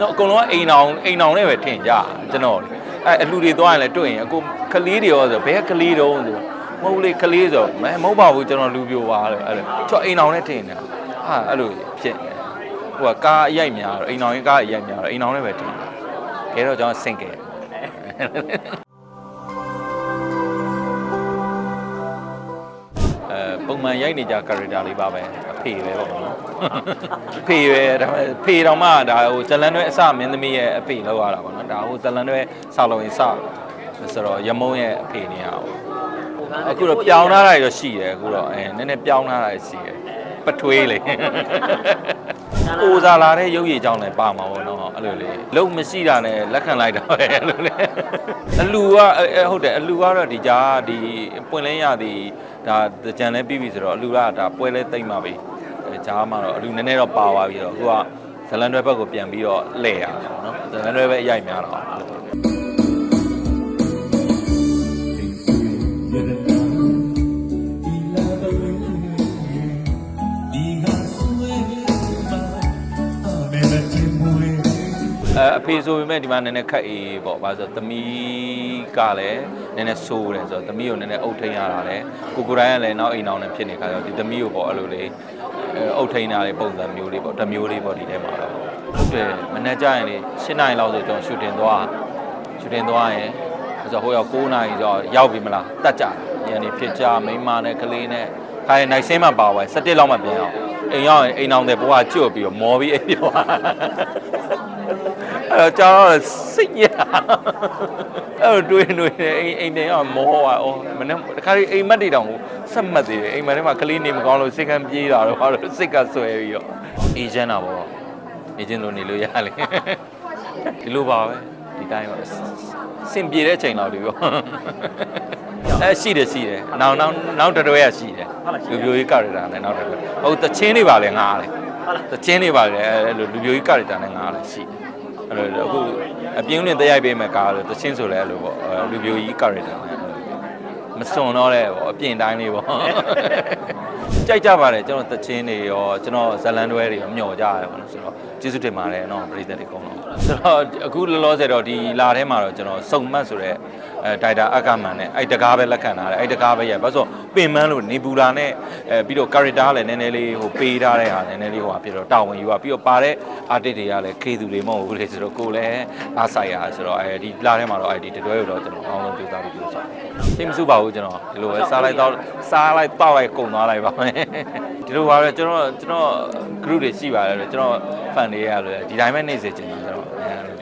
တော့အကုန်လုံးကအိမ်အောင်အိမ်အောင်နဲ့ပဲထင်ကြကျွန်တော်အဲအလူတွေသွားရင်လည်းတွေ့ရင်အကိုကလေးတွေရောဆိုဘယ်ကလေးတုံးဆိုမဟုတ်လေကလေးဆိုမဲမဟုတ်ပါဘူးကျွန်တော်လူပြိုပါလို့အဲ့လိုချောအိမ်အောင်နဲ့ထင်တယ်ဟာအဲ့လိုဖြစ်နေဟိုကကားအရိုက်များတော့အိမ်အောင်ရင်ကားအရိုက်များတော့အိမ်အောင်နဲ့ပဲထင်တယ်ခဲတော့ကျွန်တော်စင်ကဲအဲ ပုံမှန်ရိုက်နေကြ character လေးပါပဲအဖေပဲပေါ့နော်အဖေပဲဒါပေမဲ့ဖေတော်မှဒါဟိုဇလန်တွဲအစမင်းသမီးရဲ့အဖေလောက်ရတာပေါ့နော်ဒါဟိုဇလန်တွဲဆောက်လို့ရင်စဆိုတော့ရမုံရဲ့အဖေနေရအောင်အခုတော့ပြောင်းလာတာရောရှိတယ်အခုတော့အဲနည်းနည်းပြောင်းလာတာရှိတယ် ပထွေးလေအိုစားလာတဲ့ရုပ်ရည်ကြောင်းလည်းပါမှာပေါ့နော်အဲ့လိုလေလုံးမရှိတာနဲ့လက်ခံလိုက်တာပဲအဲ့လိုလေအလူကအဲဟုတ်တယ်အလူကတော့ဒီကြားဒီပွင့်လင်းရသည်ဒါကြံလဲပြီးပြီဆိုတော့အလူကဒါပွဲလဲတိတ်มาပြီအဲကြားမှာတော့အလူနည်းနည်းတော့ပါသွားပြီတော့အခုကဇလန်တွဲဘက်ကိုပြန်ပြီးတော့လှည့်ရတာပေါ့နော်ဇလန်တွဲပဲအရိုက်များတော့ အဲ့လိုအဲအဖေဆိုပေမဲ့ဒီမှာနည်းနည်းခက်အေးပေါ့ဘာလို့ဆိုသမီးကလည်းနည်းနည်းဆိုးတယ်ဆိုတော့သမီးကိုနည်းနည်းအုပ်ထိန်ရတာလေကိုကိုတိုင်းကလည်းနောက်အိမ်အောင်နဲ့ဖြစ်နေခါကျတော့ဒီသမီးကိုပေါ့အဲ့လိုလေးအဲအုပ်ထိန်တာလေးပုံစံမျိုးလေးပေါ့တစ်မျိုးလေးပေါ့ဒီထဲမှာတော့ဟုတ်တယ်မနေ့ကျရင်လေ7နိုင်လောက်ဆိုကျွန်တော်ရှူတင်သွားရှူတင်သွားရင်ဆိုတော့ဟိုရောက်9နိုင်ဆိုတော့ရောက်ပြီမလားတတ်ကြတယ်ညနေဖြစ်ကြမိန်းမနဲ့ကလေးနဲ့ခိုင်းနိုင်စင်းမှပါသွား17လောက်မှပြန်အောင်အိမ်ရောက်ရင်အိမ်အောင်တဲ့ဘွားကျွတ်ပြီးတော့မော်ပြီးအိမ်ပြောအဲ့ တော့ကျွန်တော်စိတ်ညစ်အဲ့တော့တွေးတွေးနေအိမ်အိမ်တင်အောင်မောပါအော်မနေ့တခါလေးအိမ်မက်တွေတောင်ကိုဆက်မှတ်သေးတယ်အိမ်မက်ထဲမှာကလေးနေမကောင်းလို့စိတ်ကံပြေးတာတော့ဟာလို့စိတ်ကဆွဲပြီးတော့အေဂျင့်တာပေါ့အေဂျင့်လိုနေလို့ရလေဒီလိုပါပဲဒီတိုင်းပါစင်ပြေတဲ့ချိန်တော့ဒီပေါ့အဲရှိတယ်ရှိတယ်နောက်နောက်နောက်တစ်တွဲရရှိတယ်လူပြိုကြီးကရတာနဲ့နောက်တစ်တွဲဟုတ်တချင်းတွေပါလေငားလေတချင်းတွေပါလေအဲလိုလူပြိုကြီးကရတာနဲ့ငားလေရှိတယ် အဲ့လိုအခုအပြင်းလင်းတက်ရိုက်ပေးမယ်ကားလို့တချင်းဆိုလဲအဲ့လိုပေါ့အဲလူပြိုကြီးကရတာနဲ့မစွန်တော့တဲ့ပေါ့အပြင်တိုင်းလေးပေါ့ကြိုက်ကြပါတယ်ကျွန်တော်တချင်းတွေရောကျွန်တော်ဇလန်တွဲတွေရောမျှော်ကြရတယ်ပေါ့နော်ဆိုတော့ကျေးဇူးတင်ပါတယ်နော်ပရိသတ်တွေအကုန်လုံးဆိုတော့အခုလောလောဆယ်တော့ဒီလာထဲမှာတော့ကျွန်တော်စုံမတ်ဆိုတဲ့အဲဒိုက်တာအကမန်နဲ့အဲ့တကားပဲလက်ခံထားတယ်အဲ့တကားပဲရဘာလို့ဆိုပင်မန်းလို့နေပူလာနဲ့အဲပြီးတော့ character လည်းနည်းနည်းလေးဟိုပေးထားတဲ့ဟာနည်းနည်းလေးဟိုဟာဖြစ်တော့တာဝန်ယူပါပြီးတော့ပါတဲ့ artist တွေကလည်းခေသူတွေမဟုတ်ဘူးလေဆိုတော့ကိုယ်လည်းအားဆိုင်ရဆိုတော့အဲဒီလာထဲမှာတော့အဲ့ဒီတတွဲကိုတော့ကျွန်တော်အောင်းဆုံးကြိုးစားပြီးပြောစားသိမစုပါဘူးကျွန်တော်ဒီလိုပဲစားလိုက်တော့စားလိုက်တောက်လိုက်ကုန်သွားလိုက်ပါမယ်ဒီလိုပါပဲကျွန်တော်ကျွန်တော် group တွေရှိပါတယ်ကျွန်တော် fan တွေရလို့ဒီတိုင်းပဲနေစေချင်တယ်ကျွန်တော်အဲ